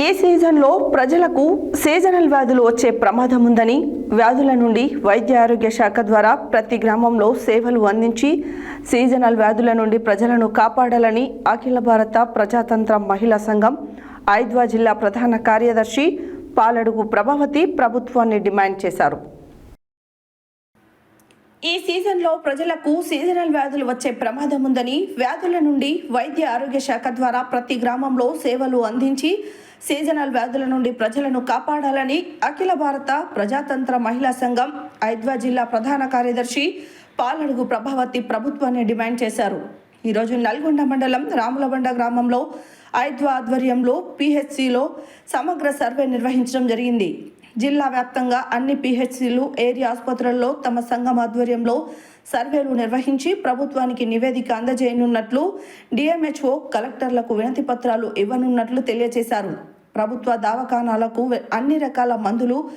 ఈ సీజన్లో ప్రజలకు సీజనల్ వ్యాధులు వచ్చే ప్రమాదం ఉందని వ్యాధుల నుండి వైద్య ఆరోగ్య శాఖ ద్వారా ప్రతి గ్రామంలో సేవలు అందించి సీజనల్ వ్యాధుల నుండి ప్రజలను కాపాడాలని అఖిల భారత ప్రజాతంత్ర మహిళా సంఘం ఐద్వా జిల్లా ప్రధాన కార్యదర్శి పాలడుగు ప్రభావతి ప్రభుత్వాన్ని డిమాండ్ చేశారు. ఈ సీజన్లో ప్రజలకు సీజనల్ వ్యాధులు వచ్చే ప్రమాదం ఉందని వ్యాధుల నుండి వైద్య ఆరోగ్య శాఖ ద్వారా ప్రతి గ్రామంలో సేవలు అందించి సీజనల్ వ్యాధుల నుండి ప్రజలను కాపాడాలని అఖిల భారత ప్రజాతంత్ర మహిళా సంఘం ఐద్వా జిల్లా ప్రధాన కార్యదర్శి పాలడుగు ప్రభావతి ప్రభుత్వాన్ని డిమాండ్ చేశారు. ఈరోజు నల్గొండ మండలం రాములబండ గ్రామంలో ఐద్వా ఆధ్వర్యంలో పిహెచ్సిలో సమగ్ర సర్వే నిర్వహించడం జరిగింది. జిల్లా వ్యాప్తంగా అన్ని పిహెచ్సిలు ఏరియా ఆసుపత్రుల్లో తమ సంఘం ఆధ్వర్యంలో సర్వేలు నిర్వహించి ప్రభుత్వానికి నివేదిక అందజేయనున్నట్లు డిఎంహెచ్ఓ కలెక్టర్లకు వినతి పత్రాలు ఇవ్వనున్నట్లు తెలియజేశారు. ప్రభుత్వ దవాఖానాలకు అన్ని రకాల మందులు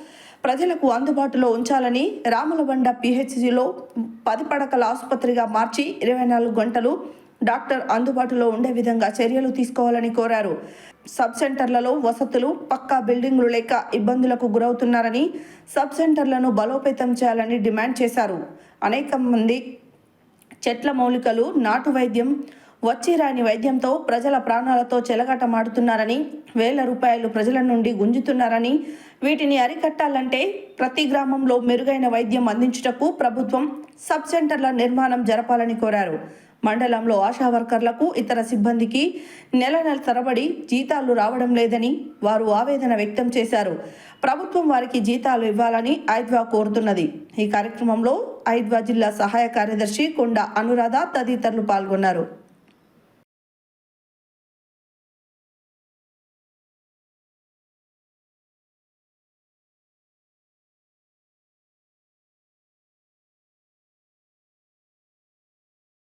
ప్రజలకు అందుబాటులో ఉంచాలని రాములబండ పిహెచ్సిలో పది పడకల ఆసుపత్రిగా మార్చి ఇరవై నాలుగు గంటలు డాక్టర్ అందుబాటులో ఉండే విధంగా చర్యలు తీసుకోవాలని కోరారు. సబ్ సెంటర్లలో వసతులు పక్కా బిల్డింగ్లు లేక ఇబ్బందులకు గురవుతున్నారని సబ్ సెంటర్లను బలోపేతం చేయాలని డిమాండ్ చేశారు. అనేక మంది చెట్ల మౌలికలు నాటు వైద్యం వచ్చి రాని వైద్యంతో ప్రజల ప్రాణాలతో చెలగాటమాడుతున్నారని వేల రూపాయలు ప్రజల నుండి గుంజుతున్నారని వీటిని అరికట్టాలంటే ప్రతి గ్రామంలో మెరుగైన వైద్యం అందించుటకు ప్రభుత్వం సబ్ సెంటర్ల నిర్మాణం జరపాలని కోరారు. మండలంలో ఆశా వర్కర్లకు ఇతర సిబ్బందికి నెల నెల తరబడి జీతాలు రావడం లేదని వారు ఆవేదన వ్యక్తం చేశారు. ప్రభుత్వం వారికి జీతాలు ఇవ్వాలని ఐద్వా కోరుతున్నది. ఈ కార్యక్రమంలో ఐద్వా జిల్లా సహాయ కార్యదర్శి కొండ అనురాధ తదితరులు పాల్గొన్నారు.